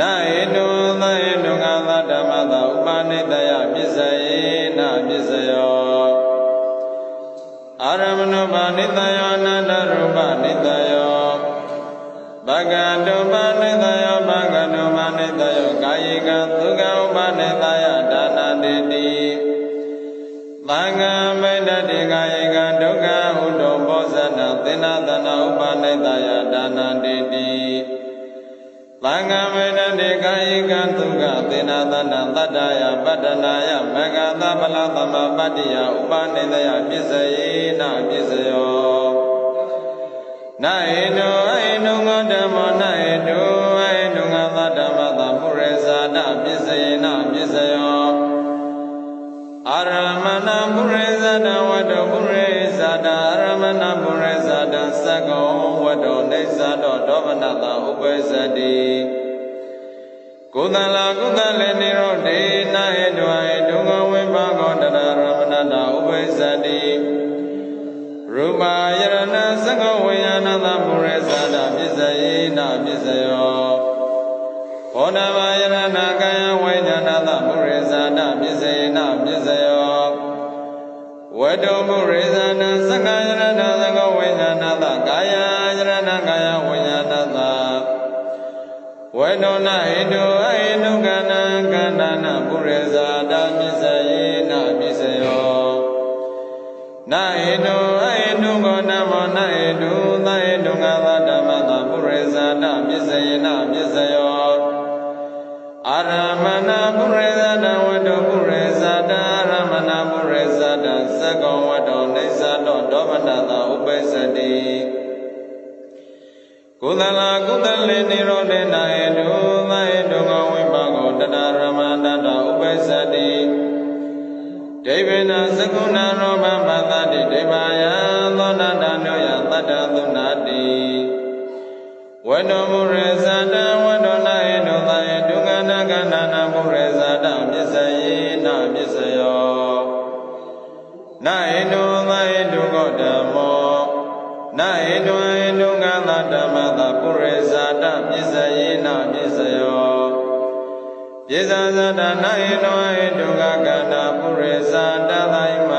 နာဟိတုသဟိတုငါသဓမ္မသာဥပနိတယပစ္စယေနပစ္စယောအာရမဏုပနိတယောအနန္တရူပနိတယောဘဂတုပနိတယောဘဂတုပနိတယောကာယကသုခဥပနိတယဒါနတိတိသံဃံမိတ္တိကာယကဒုက္ခဥဒ္ဓဘောဇနာသေနသနာဥပနိတယဒါနတိတိသံဃံမိတ္တိကာယကသုခသေနသနာတတ္တယပတ္တနာယမဂ္ဂသဗလသမပတ္တိယဥပနိတယပစ္စယေနပစ္စယောနာဟိတောအဟိတုငောဓမ္မောနာဟိတောအဟိတုငါသဓမ္မသာပုရိဇာတပစ္စယေနပစ္စယောအာရမဏပုရိဇာတဝတ္တပုရိဇာတအာရမဏပုရိဇာတသက္ကောဝတ္တောနေသတောဒောမနတဥပ္ပဇ္ဇတိ ကုသလကုသလေနိရောဓေနာဟိတောအဟိတုငောဝိပါကောတရရမဏတဥပ္ပဇ္ဇတိရူပယရဏသက္ကဝိညာဏသပုရိသတာပစ္စယေနပစ္စယောဘောဓဘာယရဏကာယဝိညာဏသပုရိသတာပစ္စယေနပစ္စယောဝတ္တပုရိသနာသက္ကယရဏ ဝေဒနာဟိတုအဟိတုကဏံကန္တနာပုရိသတာပစ္စယေနပစ္စယောနာဟိတုအဟိတုကောနမောနာဟိတုသဟိတုငါသဓမ္မသပုရိသတာပစ္စယေနပစ္စယောအာရမဏပုရိသတာဝတ္တပုရိသတာအာရမဏပုရိသတာသက္ကောဝတ္တောနေသတောဒောမနတာဥပ္ပစ္စတိ ကုသလကုသလေနိရောဓေနဟေတုသဟေတုကောဝိပါကောတတရမန္တတာဥပ္ပစ္စတိဒိဗေနသကုဏရောမပတ္တတိဒိဗာယသောနာတနောယတတ္တသုနာတိဝတ္တမုရေဇာတဝတ္တနာဟေတုသဟေတုကနာကန္နာနာမုရေဇာတပစ္စယေနပစ္စယောနာဟေတုသဟေတုကောဓမ္မောနာဟေတုဟေ တုကသဓမ္မသပုရေဇာတပစ္စယေနပစ္စယောပိဇာဇာတနာဟေတောဟေတုကကန္နာပုရိဇာတသိမ